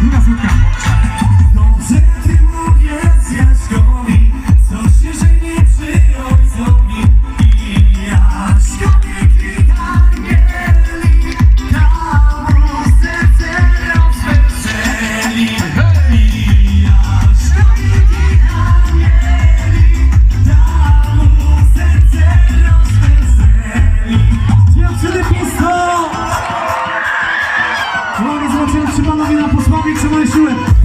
누가 쏠까? Let's it.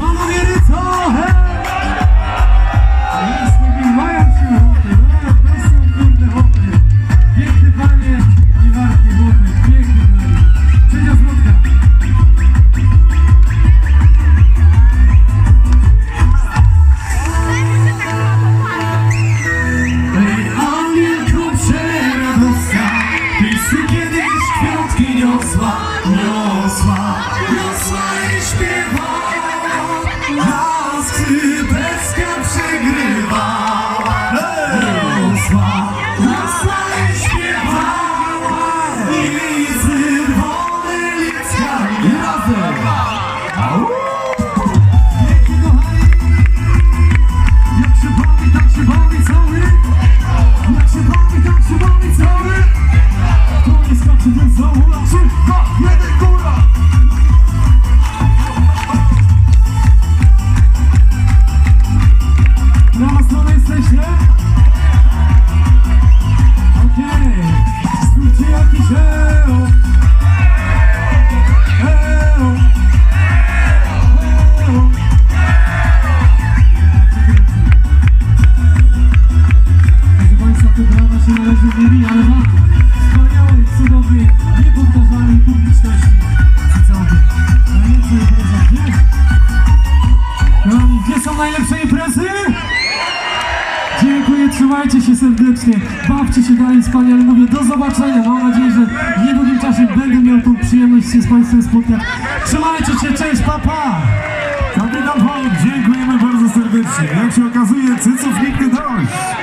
Survive. Trzymajcie się serdecznie, bawcie się dalej wspaniale. Mówię do zobaczenia. Mam nadzieję, że w niedługim czasie będę miał tą przyjemność się z Państwem spotkać. Trzymajcie się, cześć, papa! Kapitan Holt, dziękujemy bardzo serdecznie. Jak się okazuje, cyców nigdy dość.